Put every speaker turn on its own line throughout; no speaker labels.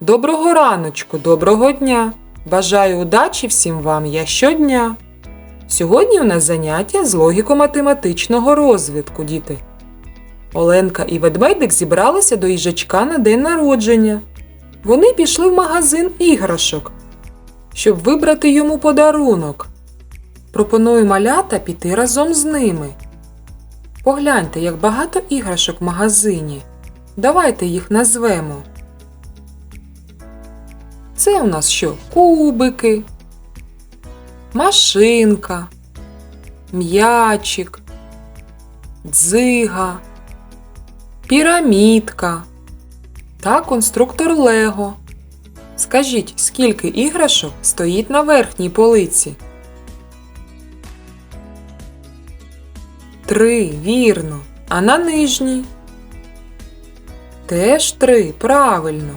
Доброго раночку, доброго дня! Бажаю удачі всім вам я щодня. Сьогодні у нас заняття з логіко-математичного розвитку, діти. Оленка і ведмедик зібралися до їжачка на день народження. Вони пішли в магазин іграшок, щоб вибрати йому подарунок. Пропоную малята піти разом з ними. Погляньте, як багато іграшок в магазині. Давайте їх назвемо. Це у нас що? Кубики, машинка, м'ячик, дзига, пірамідка та конструктор Лего. Скажіть, скільки іграшок стоїть на верхній полиці? Три, вірно. А на нижній? Теж три, правильно.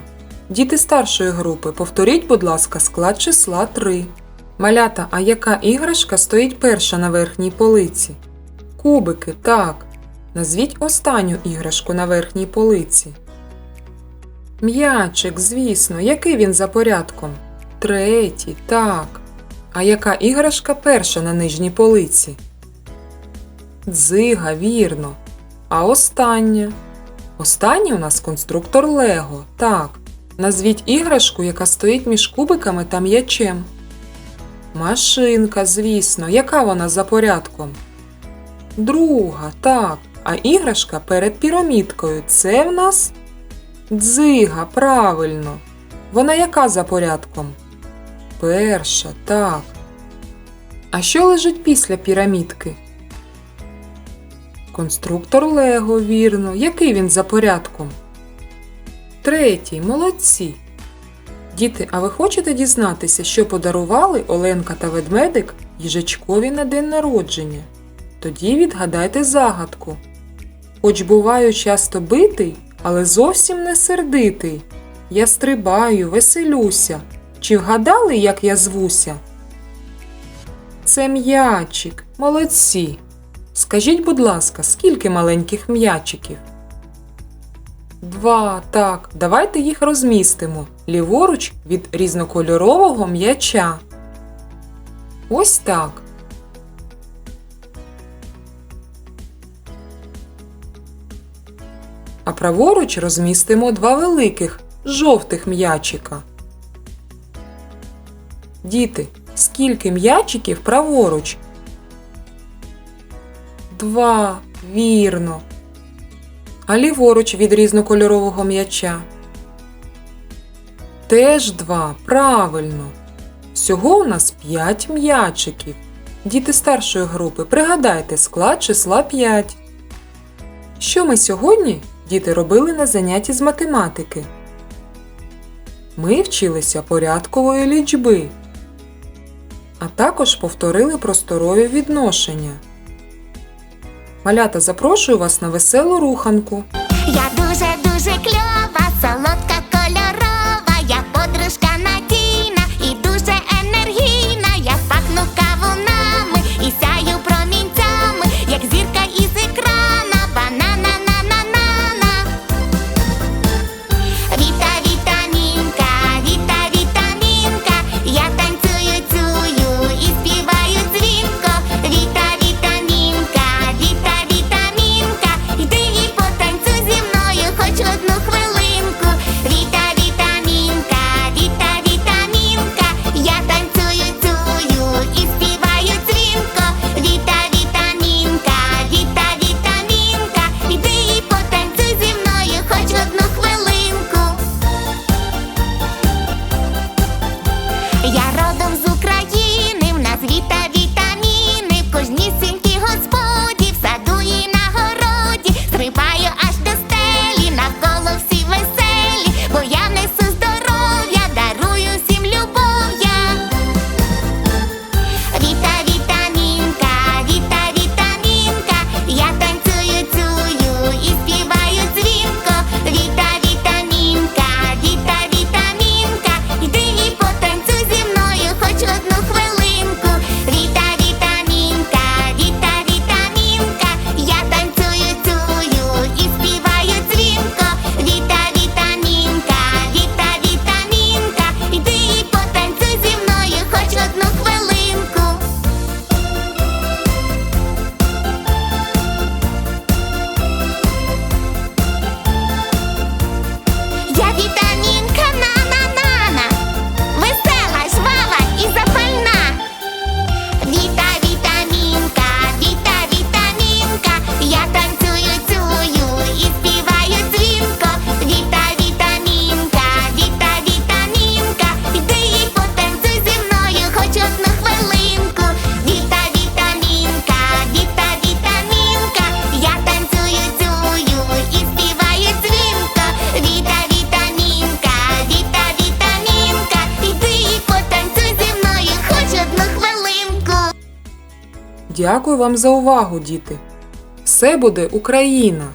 Діти старшої групи, повторіть, будь ласка, склад числа 3. Малята, а яка іграшка стоїть перша на верхній полиці? Кубики, так. Назвіть останню іграшку на верхній полиці. М'ячик, звісно, який він за порядком? Третій, так. А яка іграшка перша на нижній полиці? Дзига, вірно. А остання? Останній у нас конструктор Лего, так. Назвіть іграшку, яка стоїть між кубиками та м'ячем. Машинка, звісно, яка вона за порядком? Друга, так. А іграшка перед пірамідкою це в нас дзига, правильно. Вона яка за порядком? Перша, так. А що лежить після пірамідки? Конструктор Лего, вірно. Який він за порядком? Третій, молодці. Діти, а ви хочете дізнатися, що подарували Оленка та ведмедик їжачкові на день народження? Тоді відгадайте загадку. Хоч буваю часто битий, але зовсім не сердитий. Я стрибаю, веселюся. Чи вгадали, як я звуся? Це м'ячик. Молодці. Скажіть, будь ласка, скільки маленьких м'ячиків? Два, так. Давайте їх розмістимо ліворуч від різнокольорового м'яча. Ось так. А праворуч розмістимо два великих жовтих м'ячика. Діти, скільки м'ячиків праворуч? Два, вірно. А ліворуч від різнокольорового м'яча. Теж два, правильно. Всього у нас п'ять м'ячиків. Діти старшої групи, пригадайте склад числа 5. Що ми сьогодні, діти, робили на занятті з математики? Ми вчилися порядкової лічби, а також повторили просторові відношення. Малята, запрошую вас на веселу руханку.
Я y arroz.
Дякую вам за увагу, діти. Все буде Україна!